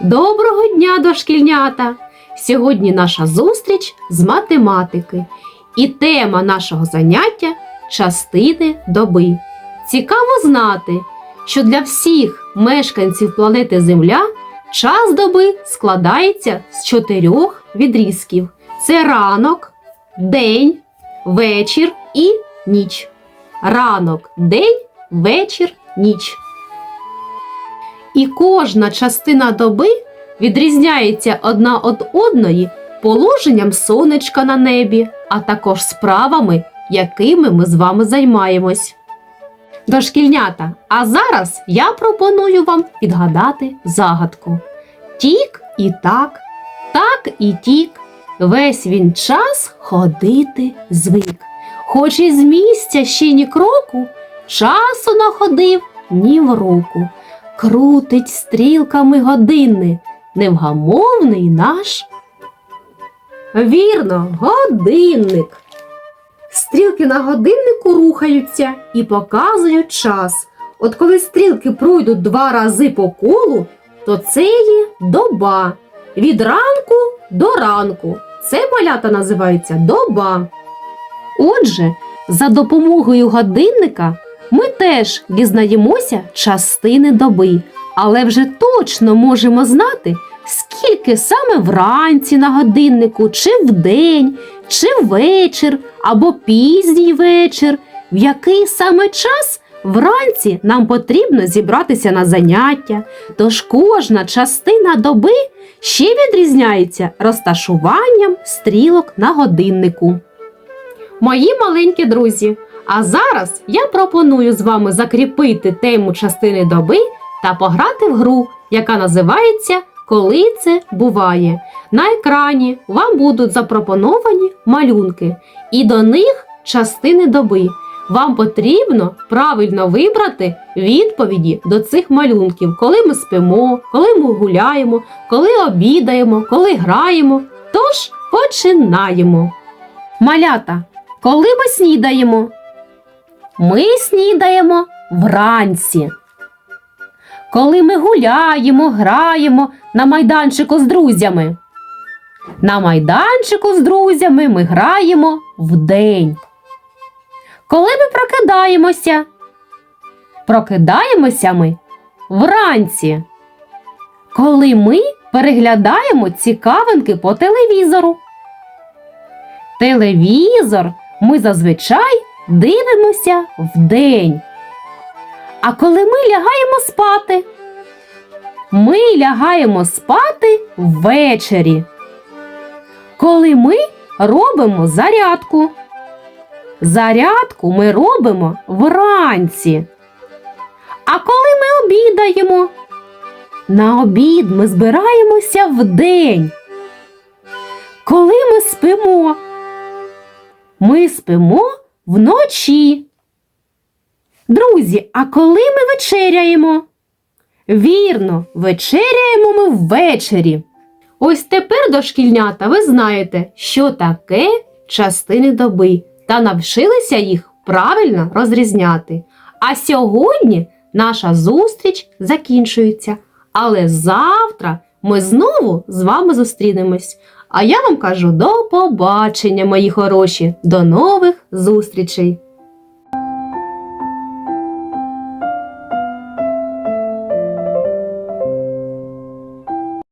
Доброго дня, дошкільнята! Сьогодні наша зустріч з математики, і тема нашого заняття частини доби. Цікаво знати, що для всіх мешканців планети Земля час доби складається з чотирьох відрізків: це ранок, день, вечір і ніч. Ранок, день, вечір, ніч. І кожна частина доби відрізняється одна від одної положенням сонечка на небі, а також справами, якими ми з вами займаємось. Дошкільнята, а зараз я пропоную вам відгадати загадку. Тік і так, так і тік, весь він час ходити звик. Хоч із місця ще ні кроку, часу находив ні в руку крутить стрілками годинник, невгамовний наш. Вірно, годинник. Стрілки на годиннику рухаються і показують час. От коли стрілки пройдуть два рази по колу, то це є доба. Від ранку до ранку. Це малята називається доба. Отже, за допомогою годинника ми теж дізнаємося частини доби, але вже точно можемо знати, скільки саме вранці на годиннику, чи вдень, чи вечір, або пізній вечір, в який саме час вранці нам потрібно зібратися на заняття. Тож кожна частина доби ще відрізняється розташуванням стрілок на годиннику. Мої маленькі друзі, а зараз я пропоную з вами закріпити тему частини доби та пограти в гру, яка називається Коли це буває. На екрані вам будуть запропоновані малюнки, і до них частини доби. Вам потрібно правильно вибрати відповіді до цих малюнків, коли ми спимо, коли ми гуляємо, коли обідаємо, коли граємо. Тож починаємо. Малята, коли ми снідаємо? Ми снідаємо вранці. Коли ми гуляємо, граємо на майданчику з друзями. На майданчику з друзями ми граємо вдень. Коли ми прокидаємося? Прокидаємося ми вранці. Коли ми переглядаємо цікавинки по телевізору. Телевізор ми зазвичай дивимося вдень. А коли ми лягаємо спати, ми лягаємо спати ввечері. Коли ми робимо зарядку. Зарядку ми робимо вранці. А коли ми обідаємо, на обід ми збираємося вдень. Коли ми спимо, ми спимо вночі. Друзі, а коли ми вечеряємо? Вірно, вечеряємо ми ввечері. Ось тепер, дошкільнята, ви знаєте, що таке частини доби, та навчилися їх правильно розрізняти. А сьогодні наша зустріч закінчується. Але завтра ми знову з вами зустрінемось. А я вам кажу до побачення, мої хороші, до нових зустрічей!